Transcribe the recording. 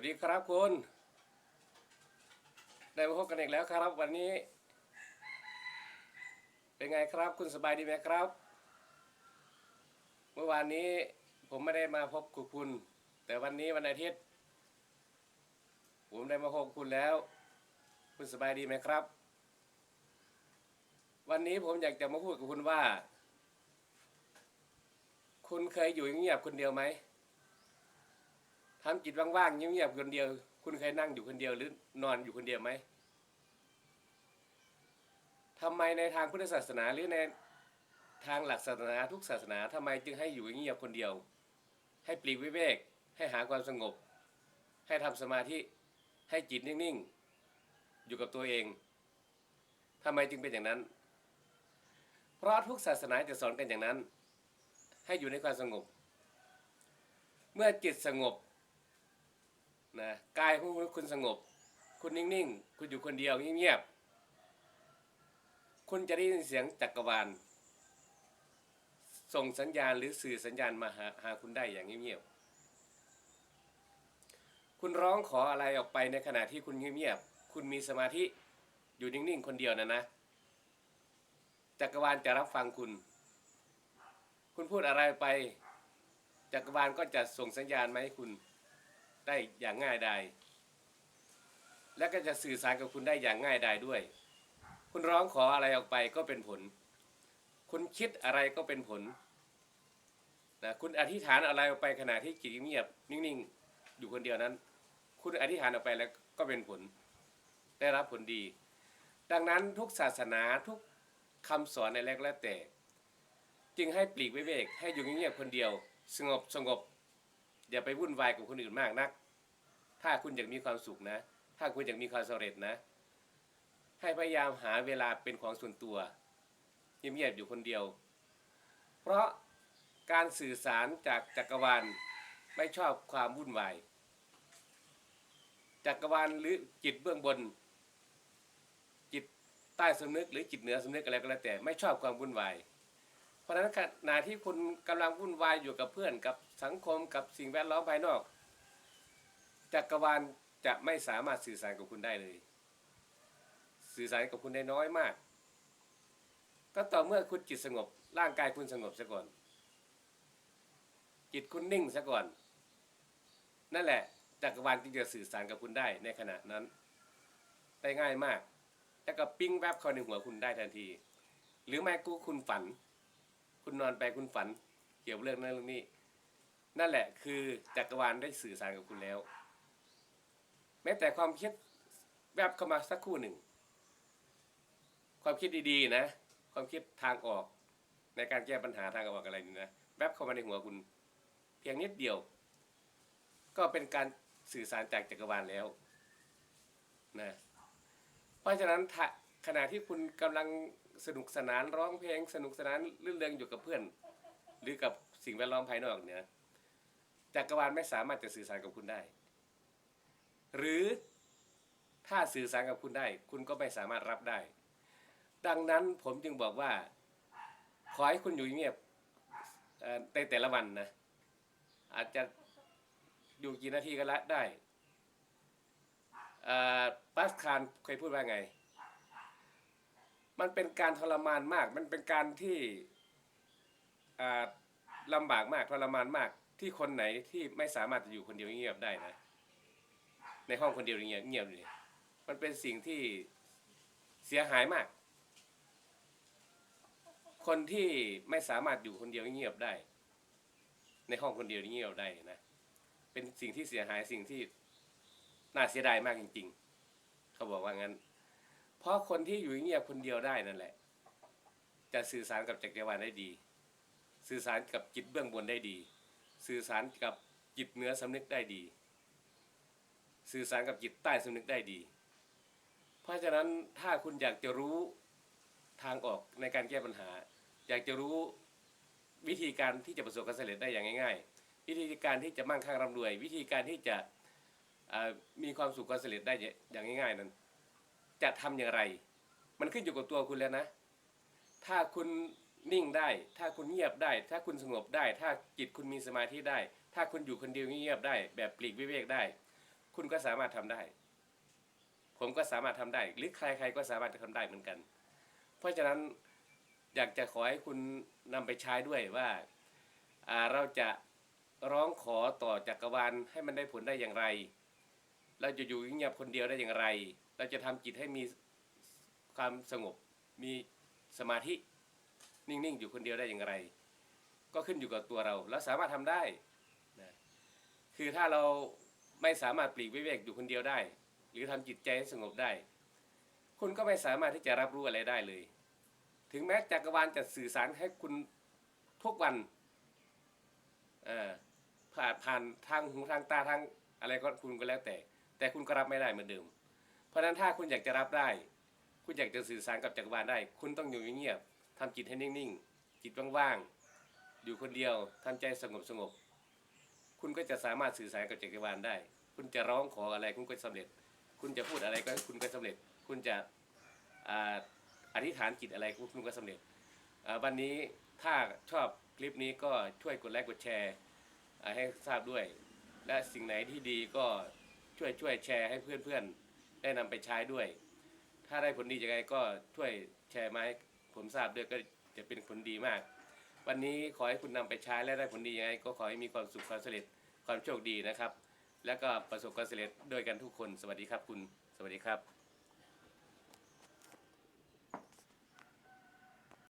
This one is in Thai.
วัสดีครับคุณ ได้มาพบกันอีกแล้วครับวันนี้ เป็นไงครับคุณสบายดีไหมครับ เมื่อวานนี้ผมไม่ได้มาพบกับคุณ แต่วันนี้วันอาทิตย์ ผมได้มาพบคุณแล้ว คุณสบายดีไหมครับ วันนี้ผมอยากจะมาพูดกับคุณว่า คุณเคยอยู่เงียบคนเดียวไหม ทำจิตว่างๆเงียบๆคนเดียว คุณเคยนั่งอยู่คนเดียวหรือนอนอยู่คนเดียวไหมทำไมในทางพุทธศาสนาหรือในทางหลักศาสนาทุกศาสนาทำไมจึงให้อยู่เงียบคนเดียว ให้ปลีกวิเวก ให้หาความสงบ ให้ทำสมาธิให้จิตนิ่งๆ อยู่กับตัวเองทำไมจึงเป็นอย่างนั้น เพราะทุกศาสนาจะสอนกันอย่างนั้น ให้อยู่ในความสงบ เมื่อจิตสงบ นะกายของคุณสงบ คุณนิ่งๆ คุณอยู่คนเดียวเงียบๆคุณจะได้ยินเสียงจักรวาลส่งสัญญาณหรือสื่อสัญญาณมาหาหาคุณได้อย่างเงียบๆคุณร้องขออะไรออกไปในขณะที่คุณเงียบๆคุณมีสมาธิอยู่นิ่งๆ คนเดียวนะนะจักรวาลจะรับฟังคุณ คุณพูดอะไรไป จักรวาลก็จะส่งสัญญาณมาให้คุณ ได้อย่างง่ายดายและก็จะสื่อสารกับคุณได้อย่างง่ายดายด้วย คุณร้องขออะไรออกไปก็เป็นผล คุณคิดอะไรก็เป็นผลนะคุณอธิษฐานอะไรออกไปขณะที่จิตเงียบนิ่งๆอยู่คนเดียวนั้น คุณอธิษฐานออกไปแล้วก็เป็นผล ได้รับผลดี ดังนั้นทุกศาสนาทุกคำสอนในแรกและแต่ จึงให้ปลีกวิเวกให้อยู่เงียบคนเดียว สงบสงบ อย่าไปวุ่นวายกับคนอื่นมากนัก ถ้าคุณอยากมีความสุขนะ ถ้าคุณอยากมีความสำเร็จนะ ให้พยายามหาเวลาเป็นของส่วนตัวเงียบๆอยู่คนเดียว เพราะการสื่อสารจากจักรวาลไม่ชอบความวุ่นวาย จักรวาลหรือจิตเบื้องบน จิตใต้สำนึกหรือจิตเหนือสำนึกอะไรก็แล้วแต่ไม่ชอบความวุ่นวาย ราะฉะนั้นขณะที่คุณกำลังวุ่นวายอยู่กับเพื่อนกับสังคมกับสิ่งแวดล้อมภายนอกจักรวาลจะไม่สามารถสื่อสารกับคุณได้เลย สื่อสารกับคุณได้น้อยมาก ก็ต่อเมื่อคุณจิตสงบ ร่างกายคุณสงบซะก่อน จิตคุณนิ่งซะก่อน นั่นแหละจักรวาลจึงจะสื่อสารกับคุณได้ในขณะนั้น ได้ง่ายมาก แล้วก็ปิ้งแวบเข้าในหัวคุณได้ทันที หรือไม่กูคุณฝัน คุณนอนไปคุณฝัน เกี่ยวกับเรื่องนั้นเรื่องนี้ นั่นแหละคือจักรวาลได้สื่อสารกับคุณแล้ว แม้แต่ความคิดแวบเข้ามาสักครู่หนึ่ง ความคิดดีๆนะ ความคิดทางออกในการแก้ปัญหาทางออกอะไรนี่นะแวบเข้ามาในหัวคุณ เพียงนิดเดียว ก็เป็นการสื่อสารจากจักรวาลแล้วนะเพราะฉะนั้นขณะที่คุณกำลัง สนุกสนานร้องเพลง สนุกสนานรื่นเริงอยู่กับเพื่อน หรือกับสิ่งแวดล้อมภายนอกเนี่ยจักรวาลไม่สามารถจะสื่อสารกับคุณได้ หรือถ้าสื่อสารกับคุณได้ คุณก็ไม่สามารถรับได้ ดังนั้นผมจึงบอกว่า ขอให้คุณอยู่เงียบเอ่อในแต่ละวันนะอาจจะอยู่กี่นาทีก็ละได้ปัสคารเคยพูดว่าไง มันเป็นการทรมานมาก มันเป็นการที่ลำบากมากทรมานมาก ที่คนไหนที่ไม่สามารถจะอยู่คนเดียวเงียบได้นะ ในห้องคนเดียวเงียบเงียบเลยมันเป็นสิ่งที่เสียหายมาก คนที่ไม่สามารถอยู่คนเดียวเงียบได้ ในห้องคนเดียวเงียบได้นะ เป็นสิ่งที่เสียหายสิ่งที่น่าเสียดายมากจริง ๆ เขาบอกว่างั้น เพราะคนที่อยู่เงียบคนเดียวได้นั่นแหละ จะสื่อสารกับจักรวาลได้ดี สื่อสารกับจิตเบื้องบนได้ดี สื่อสารกับจิตเหนือสำนึกได้ดี สื่อสารกับจิตใต้สำนึกได้ดี เพราะฉะนั้นถ้าคุณอยากจะรู้ทางออกในการแก้ปัญหา อยากจะรู้วิธีการที่จะประสบความสำเร็จได้อย่างง่าย ๆ วิธีการที่จะมั่งคั่งร่ำรวย วิธีการที่จะมีความสุขความสำเร็จได้อย่างง่ายๆนั้น จะทำอย่างไร มันขึ้นอยู่กับตัวคุณแล้วนะ ถ้าคุณนิ่งได้ ถ้าคุณเงียบได้ ถ้าคุณสงบได้ ถ้าจิตคุณมีสมาธิได้ ถ้าคุณอยู่คนเดียวเงียบได้ แบบปลีกวิเวกได้ คุณก็สามารถทำได้ ผมก็สามารถทำได้ หรือใครๆก็สามารถจะทำได้เหมือนกัน เพราะฉะนั้นอยากจะขอให้คุณนำไปใช้ด้วยว่าเราจะร้องขอต่อจักรวาลให้มันได้ผลได้อย่างไร เราจะอยู่เงียบคนเดียวได้อย่างไร เราจะทำจิตให้มีความสงบ มีสมาธินิ่งๆ อยู่คนเดียวได้อย่างไร ก็ขึ้นอยู่กับตัวเราเราสามารถทำได้นะคือถ้าเราไม่สามารถปลีกวิเวกอยู่คนเดียวได้ หรือทำจิตใจให้สงบได้ คุณก็ไม่สามารถที่จะรับรู้อะไรได้เลย ถึงแม้จักรวาลจะสื่อสารให้คุณทุกวันผ่านผ่านทางหูทางตาทางอะไรก็คุณก็แล้วแต่ แต่คุณก็รับไม่ได้เหมือนเดิม ราะฉะนั้นถ้าคุณอยากจะรับได้ คุณอยากจะสื่อสารกับจักรวาลได้ คุณต้องอยู่เงียบๆทำจิตให้นิ่งๆ จิตว่างๆ อยู่คนเดียวทำใจสงบสงบๆคุณก็จะสามารถสื่อสารกับจักรวาลได้ คุณจะร้องขออะไรคุณก็สำเร็จ คุณจะพูดอะไรก็คุณก็สำเร็จ คุณจะอธิษฐานจิตอะไรคุณก็สำเร็จวันนี้ถ้าชอบคลิปนี้ก็ช่วยกดไลค์กดแชร์ให้ทราบด้วย และสิ่งไหนที่ดีก็ช่วยช่วยแชร์ให้เพื่อนๆ ได้นำไปใช้ด้วย ถ้าได้ผลดียังไงก็ช่วยแชร์มาให้ผมทราบด้วยก็จะเป็นผลดีมาก วันนี้ขอให้คุณนำไปใช้และได้ผลดียังไง ก็ขอให้มีความสุขความสำเร็จความโชคดีนะครับ แล้วก็ประสบความสำเร็จด้วยกันทุกคน สวัสดีครับคุณ สวัสดีครับ